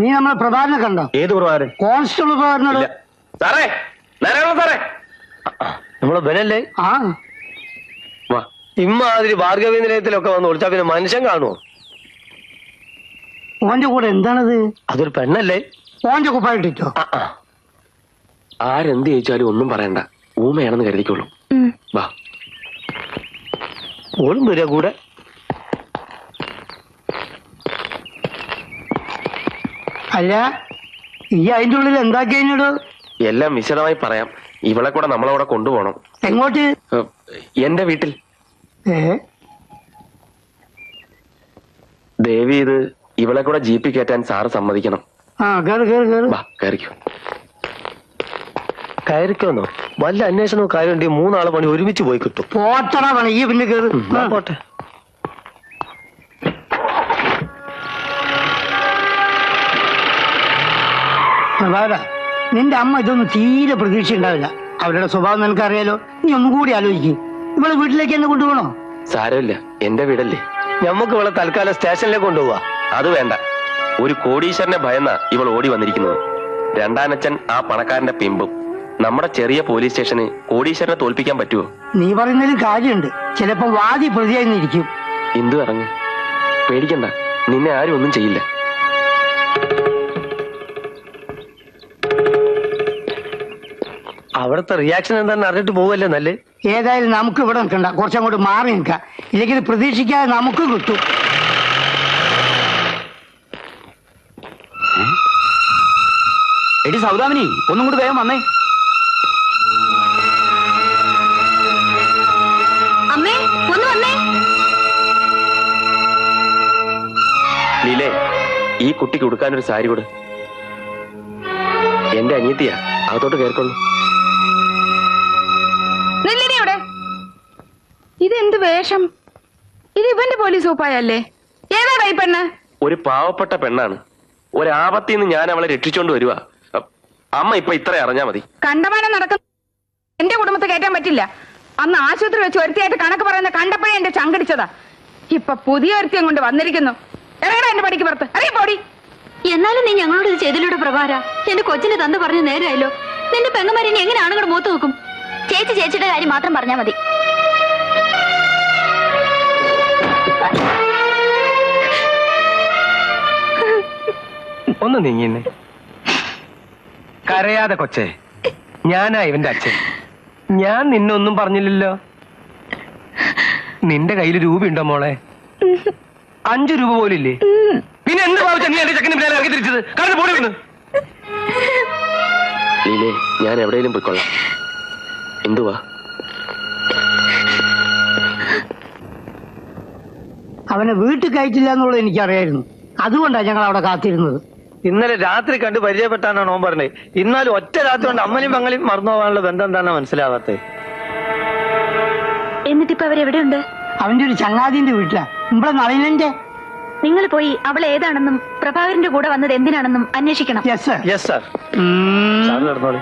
നീ നമ്മളെ പ്രധാന കണ്ടോ? ഏത് പ്രകാരം കോൺസ്റ്റബിൾ പ്രഭാകരനോട്. സാറേ നേരെയാണോ സാറേ. നമ്മളെ ബനല്ലേ ആ. വാ. ഇമ്മാതിരി ഭാർഗവി നിലയത്തിലൊക്കെ വന്ന് ഒളിച്ചാ പിന്നെ മനുഷ്യൻ കാണുമോ ഓന്റെ കൂടെ എന്താണത്? അതൊരു പെണ്ണല്ലേ? ഓന്റെ ആ. ആരെന്ത് ചോദിച്ചാലും ഒന്നും പറയണ്ട. ഊമയാണെന്ന് കരുതിക്കോളൂ. വാ. ഓളും വരിക കൂടെ. അല്ല ഈ അതിന്റെ ഉള്ളിൽ എന്താ കഴിഞ്ഞിടോ എല്ലാം വിശദമായി പറയാം. ഇവളെ കൂടെ നമ്മളവിടെ കൊണ്ടുപോകണം. എങ്ങോട്ട്? എന്റെ വീട്ടിൽ. ഏ? ദേവി ഇത് ഇവളെ കൂടെ ജീപ്പി കയറ്റാൻ സാറ് സമ്മതിക്കണം. ആ കേറ് കേറ് കേറ്. വാ കയറിക്കോ. കയറിക്കോന്നോ? വല്ല അന്വേഷണവും കാര്യമുണ്ടെങ്കിൽ മൂന്നാൾ പണി ഒരുമിച്ച് പോയി കിട്ടും. പിന്നെ കേറ്. ആ. പോട്ടെ. പ്രഭാകര നിന്റെ അമ്മ ഇതൊന്നും തീരെ പ്രതീക്ഷ ഉണ്ടാവില്ല അവരുടെ സ്വഭാവം നിനക്കറിയാലോ? നീ ഒന്നും കൂടി ആലോചിക്കും. ഇവളെ വീട്ടിലേക്ക് എന്നെ കൊണ്ടുപോകണോ? സാരമില്ല. എന്റെ വീടല്ലേ. ഞമ്മക്ക് ഇവളെ തൽക്കാലം സ്റ്റേഷനിലേക്ക് കൊണ്ടുപോവാ. അത് വേണ്ട. ഒരു കോടീശ്വരനെ ഭയന്ന ഇവൾ ഓടി വന്നിരിക്കുന്നത്. രണ്ടാനച്ചൻ ആ പണക്കാരന്റെ പിമ്പും. നമ്മുടെ ചെറിയ പോലീസ് സ്റ്റേഷന് കോടീശ്വരനെ തോൽപ്പിക്കാൻ പറ്റുമോ നീ പറയുന്നതിൽ കാര്യമുണ്ട്. ചിലപ്പോ വാദി പ്രതിയായി നിൽക്കും എന്തു ഇറങ്ങ്. പേടിക്കണ്ട. നിന്നെ ആരും ഒന്നും ചെയ്യില്ല. അവിടുത്തെ റിയാക്ഷൻ എന്താണെന്ന് അറിഞ്ഞിട്ട് പോവല്ലേ നല്ല? ഏതായാലും നമുക്ക് ഇവിടെ നിൽക്കണ്ട. കുറച്ചങ്ങോട്ട് മാറി നിൽക്കാം. ഇല്ലെങ്കിൽ പ്രതീക്ഷിക്കാതെ നമുക്ക് കിട്ടും. എടി സൗദാമിനി ഒന്നും കൂടി വേഗം വന്നേ. അമ്മേ ഒന്ന് വന്നേ. ലീലേ ഈ കുട്ടിക്ക് ഉടുക്കാനൊരു സാരി കൂടെ. എന്റെ അനിയത്തിയാ അകത്തോട്ട് കയറിക്കൊള്ളു വേഷം. ഇത് ഇവന്റെ പോലീസ് സൂപ്പായല്ലേ? ഏതാടാ ഈ പെണ്ണ്? ഒരു പാവപ്പെട്ട പെണ്ണാണ്. ഒരാപത്തിൽ നിന്ന് ഞാൻ അവളെ രക്ഷിച്ചോണ്ട് വരുവാ. അമ്മ ഇപ്പൊ ഇത്ര അറിഞ്ഞാ മതി. കണ്ടമാനം നടക്കുന്ന എന്റെ കുടുംബത്തെ കയറ്റാൻ പറ്റില്ല. അന്ന് ആശുപത്രി വെച്ച് ഒരുത്തിയായിട്ട് കണക്ക് പറയുന്ന കണ്ടപ്പോഴേ എന്റെ ചങ്കടിച്ചതാ. ഇപ്പൊ പുതിയ ഒരുത്തിയും കൊണ്ട് വന്നിരിക്കുന്നു. ഇറങ്ങടാ എന്റെ പടിക്ക് പുറത്ത്. അറിയ പോടി. എന്നാലും നീ ഞങ്ങളോട് ഇത് ചെയ്തിലൂടെ പ്രഭാര. എന്റെ കൊച്ചിന് തന്ന് പറഞ്ഞു നേരായല്ലോ. നിന്റെ പെങ്ങന്മാരെ എങ്ങനെയാണ് എങ്ങനെ ആണുങ്ങളുടെ മുഖത്ത് നോക്കും. ചേച്ചി ചേച്ചിയുടെ കാര്യം മാത്രം പറഞ്ഞാൽ മതി. ഒന്ന് നീങ്ങിന്നെ. കരയാതെ കൊച്ചേ ഞാനാ ഇവന്റെ അച്ഛൻ. ഞാൻ നിന്നൊന്നും പറഞ്ഞില്ലല്ലോ. നിന്റെ കയ്യിൽ രൂപയുണ്ടോ മോളെ? അഞ്ചു രൂപ പോലില്ലേ? പിന്നെ എന്ത് ഭാവിച്ച നീ എന്റെ ചെക്കനെ പിന്നാലെ ഇറങ്ങി തിരിച്ചത്? കാരണം പോടി വന്ന് ലീലേ ഞാൻ എവിടെയെങ്കിലും പോയിക്കൊള്ളാം. എന്തുവാ? അവനെ വീട്ടിൽ കയറ്റില്ല എന്നുള്ളത് എനിക്കറിയായിരുന്നു. അതുകൊണ്ടാണ് ഞങ്ങൾ അവിടെ കാത്തിരുന്നത്. ഇന്നലെ രാത്രി കണ്ട് പരിചയപ്പെട്ടാണ് ഓൻ പറഞ്ഞത്. ഇന്നാലും ഒറ്റ രാത്രി കൊണ്ട് അമ്മയും മങ്ങളും മറന്നു പോകാനുള്ള ബന്ധം എന്താണ് മനസ്സിലാവാത്തത്. എന്നിട്ടിപ്പോ അവരെവിടെയുണ്ട് അവന്റെ ഒരു ചങ്ങാതിന്റെ വീട്ടിലാ. നളിനന്റെ നിങ്ങൾ പോയി അവൾ ഏതാണെന്നും പ്രഭാകരന്റെ കൂടെ വന്നത് എന്തിനാണെന്നും അന്വേഷിക്കണം. Yes sir yes sir sir നടന്നോളൂ.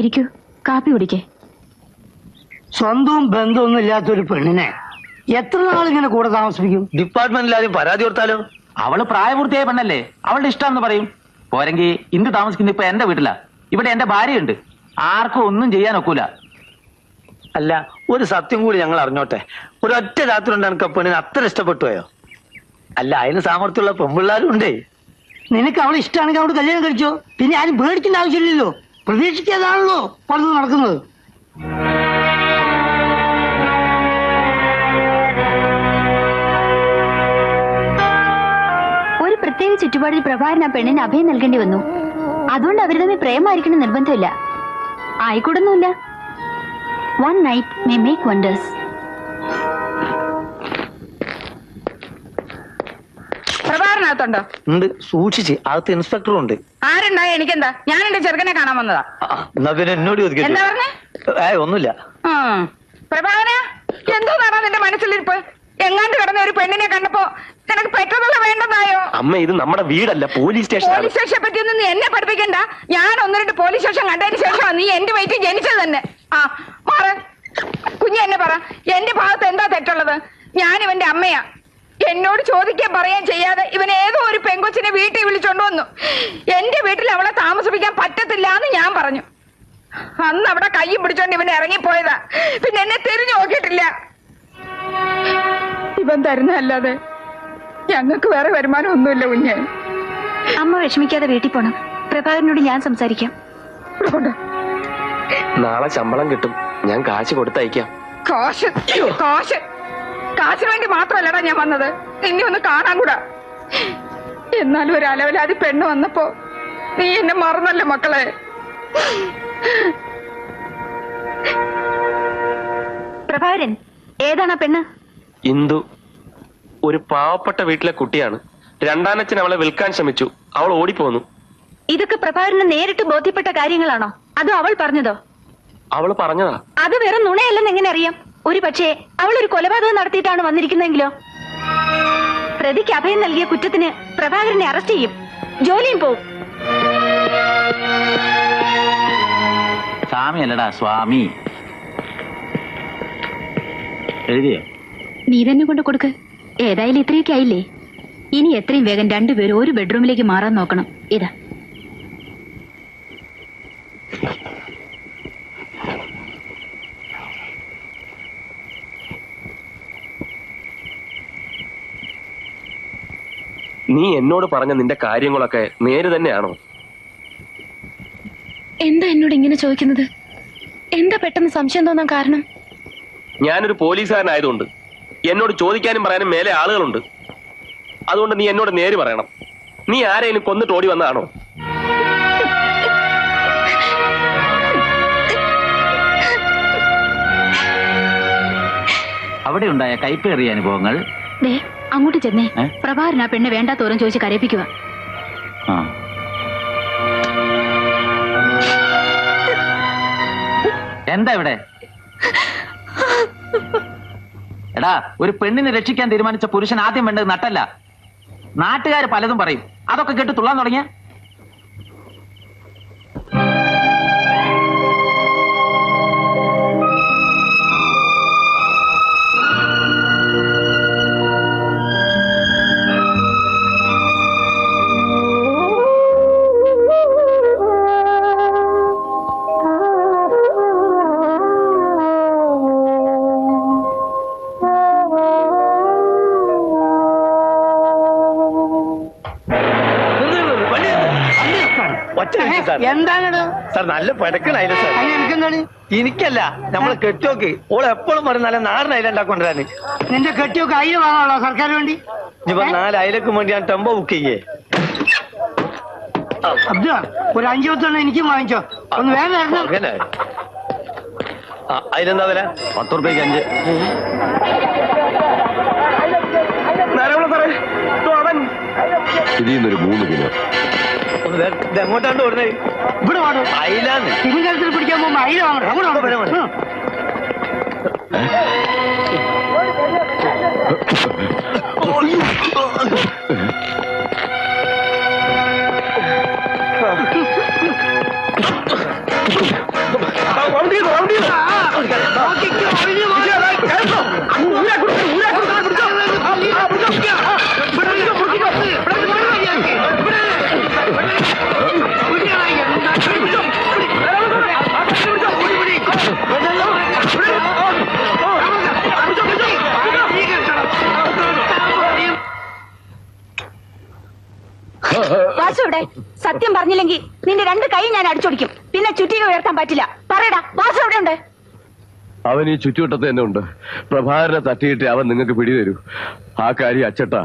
ഇരിക്കൂ കാപ്പി കുടിക്കേ. സ്വന്തവും ബന്ധമൊന്നും ഇല്ലാത്തൊരു പെണ്ണിനെ എത്ര നാളിങ്ങനെ കൂടെ താമസിപ്പിക്കും? ഡിപ്പാർട്ട്മെന്റിൽ ആദ്യം പരാതി കൊടുത്താലോ? അവൾ പ്രായപൂർത്തിയായ പെണ്ണല്ലേ? അവളുടെ ഇഷ്ടമെന്ന് പറയും. പോരെങ്കിൽ ഇന്ന് താമസിക്കുന്ന ഇപ്പൊ എന്റെ വീട്ടിലാ. ഇവിടെ എന്റെ ഭാര്യയുണ്ട്. ആർക്കും ഒന്നും ചെയ്യാൻ ഒക്കൂല. അല്ല ഒരു സത്യം കൂടി ഞങ്ങൾ അറിഞ്ഞോട്ടെ. ഒരൊറ്റ രാത്രി കൊണ്ട് എനിക്ക് ആ പെണ്ണിനെ അത്ര ഇഷ്ടപ്പെട്ടു പോയോ? അല്ല അതിന് സാമർത്ഥ്യമുള്ള പെൺപിള്ളാരും ഉണ്ടേ. നിനക്ക് അവളെ ഇഷ്ടമാണെങ്കിൽ അവിടെ കല്യാണം കഴിച്ചോ? പിന്നെ ആരും പേടിക്കേണ്ട ആവശ്യമില്ലല്ലോ. പ്രതീക്ഷിക്കാതാണല്ലോ പലതും നടക്കുന്നത്. പ്രത്യേക ചുറ്റുപാടിൽ പ്രഭാരൻ ആ പെണ്ണിന് അഭയം നൽകേണ്ടി വന്നു. അതുകൊണ്ട് അവർ തമ്മിൽ പ്രേമായിരിക്കണം നിർബന്ധമില്ല. ആയിക്കൂടൊന്നുമില്ല. One night may make wonders ഉണ്ട്. സൂക്ഷിച്ച്. അകത്ത് ഇൻസ്പെക്ടറും ഉണ്ട്. ആരുണ്ടായ? എനിക്കെന്താ? ഞാൻ എന്റെ ചെറുക്കനെ കാണാൻ വന്നതാ. ആ, എന്നാ പിന്നെ എന്നോട് എന്താ ചോദിക്കട്ടെ പറഞ്ഞേ? ഏ ഒന്നുമില്ല. ഉം. എന്തോ നടന്ന നിന്റെ മനസ്സിലിരിപ്പ്? എങ്ങാണ്ട് കിടന്ന ഒരു പെണ്ണിനെ കണ്ടപ്പോ നിനക്ക് പെട്ടെന്നുള്ള വേണ്ടെന്നായോ? അമ്മ ഇത് നമ്മുടെ വീടല്ല പോലീസ് സ്റ്റേഷനാണ് പോലീസ് സ്റ്റേഷനെ പറ്റിയൊന്നും നീ എന്നെ പഠിപ്പിക്കണ്ട. ഞാൻ ഒന്ന് രണ്ട് പോലീസ് സ്റ്റേഷൻ കണ്ടതിന് ശേഷമാണ് നീ എന്റെ വയറ്റിൽ ജനിച്ചത് തന്നെ. ആ മാറ. കുഞ്ഞു എന്നെ പറ. എന്റെ ഭാഗത്ത് എന്താ തെറ്റുള്ളത്? ഞാൻ ഇവന്റെ അമ്മയാ. എന്നോട് ചോദിക്കാൻ പറയാൻ ചെയ്യാതെ ഇവൻ ഏതോ ഒരു പെങ്കൊച്ചിനെ വീട്ടിൽ വിളിച്ചോണ്ട് വന്നു. എന്റെ വീട്ടിൽ അവളെ താമസിപ്പിക്കാൻ പറ്റത്തില്ല എന്ന് ഞാൻ പറഞ്ഞു. അന്ന് അവിടെ കൈ പിടിച്ചോണ്ട് ഇവൻ ഇറങ്ങിപ്പോയതാ. പിന്നെ എന്നെ തിരിഞ്ഞു നോക്കിയിട്ടില്ല. ഇവൻ തരുന്നതല്ലാതെ ഞങ്ങൾക്ക് വേറെ വരുമാനം ഒന്നുമില്ല കുഞ്ഞെ. അമ്മ വിഷമിക്കാതെ വീട്ടിൽ പോണം. പ്രഭാകരനോട് ഞാൻ സംസാരിക്കാം. നാളെ ശമ്പളം കിട്ടും. ഞാൻ കാശ് കൊടുത്തയക്കാം. കാശ് കാശ്. കാശിന് വേണ്ടി മാത്രമല്ലടാ ഞാൻ വന്നത്. നിന്നെ ഒന്ന് കാണാൻ കൂടാ. എന്നാലും ഒരു അലവലാതി പെണ്ണ് വന്നപ്പോ നീ എന്നെ മറന്നല്ലേ മക്കളെ? പ്രഭാകരൻ ഏതാണ് ആ പെണ്ണ്? ഇന്ദു. ഒരു പാവപ്പെട്ട വീട്ടിലെ കുട്ടിയാണ്. രണ്ടാനച്ഛൻ അവളെ വിൽക്കാൻ ശ്രമിച്ചു. അവൾ ഓടിപ്പോന്നു. ഇതൊക്കെ പ്രഭാകരന് നേരിട്ട് ബോധ്യപ്പെട്ട കാര്യങ്ങളാണോ? അതോ അവൾ പറഞ്ഞതോ? അവൾ പറഞ്ഞതാ. അത് വെറും നുണയല്ലെന്ന് എങ്ങനെ അറിയാം? ഒരു പക്ഷേ അവൾ ഒരു കൊലപാതകം നടത്തിയിട്ടാണ് വന്നിരിക്കുന്നതെങ്കിലോ? പ്രതിക്ക് അഭയം നൽകിയ കുറ്റത്തിന് പ്രഭാകരനെ അറസ്റ്റ് ചെയ്യും. ജോലിയും പോവും. സ്വാമി അല്ലടാ സ്വാമി. എഴുതിയോ? നീ തന്നെ കൊണ്ട് കൊടുക്ക്. ഏതായാലും ഇത്രയൊക്കെ ആയില്ലേ? ഇനി എത്രയും വേഗം രണ്ടുപേരും ഒരു ബെഡ്റൂമിലേക്ക് മാറാൻ നോക്കണം. ഇതാ. നീ എന്നോട് പറഞ്ഞ നിന്റെ കാര്യങ്ങളൊക്കെ നേരെ തന്നെയാണോ? എന്താ എന്നോട് ഇങ്ങനെ ചോദിക്കുന്നത്? എന്താ പെട്ടെന്ന് സംശയം തോന്നാൻ കാരണം? ഞാനൊരു പോലീസുകാരനായതുകൊണ്ട്. എന്നോട് ചോദിക്കാനും പറയാനും മേലെ ആളുകളുണ്ട്. അതുകൊണ്ട് നീ എന്നോട് നേര് പറയണം. നീ ആരെയും കൊന്നിട്ട് ഓടി വന്നതാണോ? അവിടെ ഉണ്ടായ കൈപ്പേറിയ അനുഭവങ്ങൾ? ദേ അങ്ങോട്ട് ചെന്നേ. പ്രഭാരൻ പ്രഭാകരൻ ആ പെണ്ണ് വേണ്ടാത്തോരം ചോദിച്ച് കരയിപ്പിക്കുക ആ. എന്താ ഇവിടെ? എടാ ഒരു പെണ്ണിനെ രക്ഷിക്കാൻ തീരുമാനിച്ച പുരുഷൻ ആദ്യം വേണ്ടത് നട്ടല്ല. നാട്ടുകാർ പലതും പറയും. അതൊക്കെ കേട്ട് തുള്ളാൻ തുടങ്ങിയ? എന്താണോ സാർ നല്ല പടക്കണായില്ല സാർ. അതിന് എനിക്കെന്താണ്? എനിക്കല്ല നമ്മളെ കെട്ടിയോക്ക്. ഓൾ എപ്പോഴും പറയും നല്ല നാടൻ അയില ഉണ്ടാക്കൊണ്ടിരാന് നിന്റെ കെട്ടിയോക്ക് അയിൽ വാങ്ങാനുള്ള സർക്കാർ വേണ്ടി? ഇനിയിപ്പോ നാല് അയിലക്ക് വേണ്ടി ഞാൻ ടെമ്പോ ബുക്ക് ചെയ്യേ. അബ്ദു ഒരു അഞ്ചു പത്തെണ്ണം എനിക്കും വാങ്ങിച്ചോ. ഒന്ന് വേറെ അങ്ങനെ. അതിലെന്താ വില? പത്ത് റുപ്യക്ക് അഞ്ച് ഇതിൽ നിന്നൊരു മൂന്ന് കിലോ. എങ്ങോട്ടാണ്ട് ഓടുന്നേ ഇവിടെ വാടോ അയിലാന്ന് തിരുങ്കലത്തിൽ പിടിക്കാൻ പോകുമ്പോ അയില വാങ്ങണം അങ്ങോട്ട് ഇവിടെ വാ. വാ. ഉം. വാസു സത്യം പറഞ്ഞില്ലെങ്കിൽ നിന്റെ രണ്ട് കൈ ഞാൻ അടിച്ചോടിക്കും. പിന്നെ ചുറ്റിക ഉയർത്താൻ പറ്റില്ല. പറയടാ വാസു എവിടെ ഉണ്ട് അവൻ ഈ ചുറ്റുവട്ടത്ത് തന്നെ ഉണ്ട്. പ്രഭാകരനെ തട്ടിയിട്ട് അവൻ നിങ്ങൾക്ക് പിടിവരൂ. ആ കാര്യം അച്ചട്ടാ.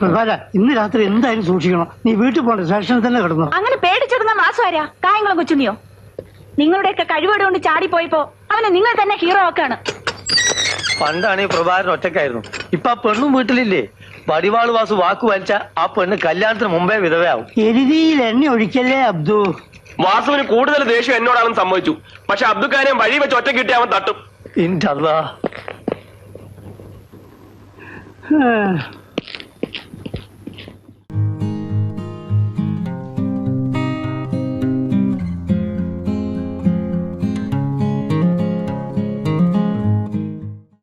പ്രഭാര ഇന്ന് രാത്രി എന്തായാലും സൂക്ഷിക്കണം. നീ വീട്ടിൽ പോണ്ട സ്റ്റേഷനിൽ തന്നെ കിടന്നു. അങ്ങനെ പേടിച്ചെടുന്ന മാസം ആരാ? കായംകുളം കൊച്ചുണ്ണിയോ നിങ്ങളുടെയൊക്കെ കഴിവോട് കൊണ്ട് ചാടിപ്പോയപ്പോ അവനെ നിങ്ങൾ തന്നെ ഹീറോ ആക്കാണ്. പണ്ടാണ് ഈ പ്രഭാകരൻ ഒറ്റക്കായിരുന്നു ഇപ്പൊ ആ പെണ്ണും വീട്ടിലില്ലേ? വടിവാൾ വാസു വാക്ക് വലിച്ച ആ പെണ്ണ് കല്യാണത്തിന് മുമ്പേ വിധവയാവും. എരുതിയിൽ എണ്ണ ഒഴിക്കല്ലേ അബ്ദു? വാസുവിന് കൂടുതൽ ദേഷ്യം എന്നോടാണെന്ന് സംഭവിച്ചു പക്ഷെ അബ്ദുക്കാനെ വഴി വെച്ച് ഒറ്റ കിട്ടി അവൻ തട്ടും.